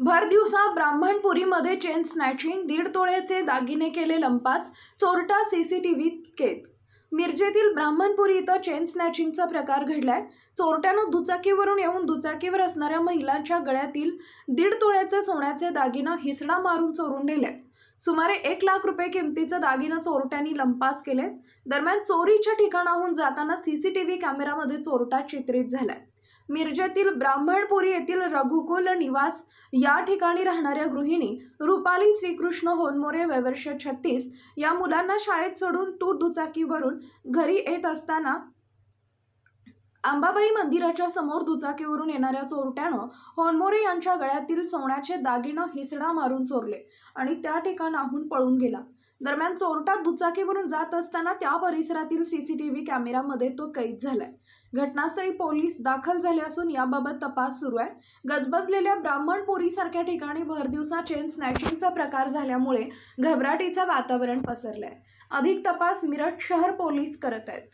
दिवसा ब्राह्मणपुरीमध्ये chain snatching दीड तोळ्याचे दागिने केले लंपास चोरटा सीसीटीव्ही कैद मिरजेतील ब्राह्मणपुरी इथं चेन स्नॅचिंगचा प्रकार घडलाय. चोरट्यानं दुचाकीवरून येऊन दुचाकीवर असणाऱ्या महिलांच्या गळ्यातील दीड तोळ्याचे सोन्याचे दागिनं हिसडा मारून चोरून नेले सुमारे एक लाख रुपये किमतीचं दागिनं चोरट्यांनी लंपास केले दरम्यान चोरीच्या ठिकाणाहून जाताना सीसीटीव्ही कॅमेरामध्ये चोरटा चित्रित झालाय. मिरजेतील ब्राह्मणपुरी येथील रघुकुल निवास या ठिकाणी राहणाऱ्या गृहिणी रुपाली श्रीकृष्ण होनमोरे वयवर्ष छत्तीस या मुलांना शाळेत सोडून तूट दुचाकीवरून घरी येत असताना अंबाबाई मंदिराच्या समोर दुचाकीवरून येणाऱ्या चोरट्यानं होनमोरे यांच्या गळ्यातील सोन्याचे दागिनं हिसडा मारून चोरले आणि त्या ठिकाणाहून पळून गेला. दरम्यान चोरटा दुचाकीवरून जात असताना त्या परिसरातील सीसीटीव्ही कॅमेरामध्ये तो कैद झालाय. घटनास्थळी पोलीस दाखल झाले असून याबाबत तपास सुरू आहे. गजबजलेल्या ब्राह्मण पोरीसारख्या ठिकाणी भरदिवसा चेन स्नॅचिंगचा प्रकार झाल्यामुळे घबराटीचं वातावरण पसरलंय. अधिक तपास मिरज शहर पोलीस करत आहेत.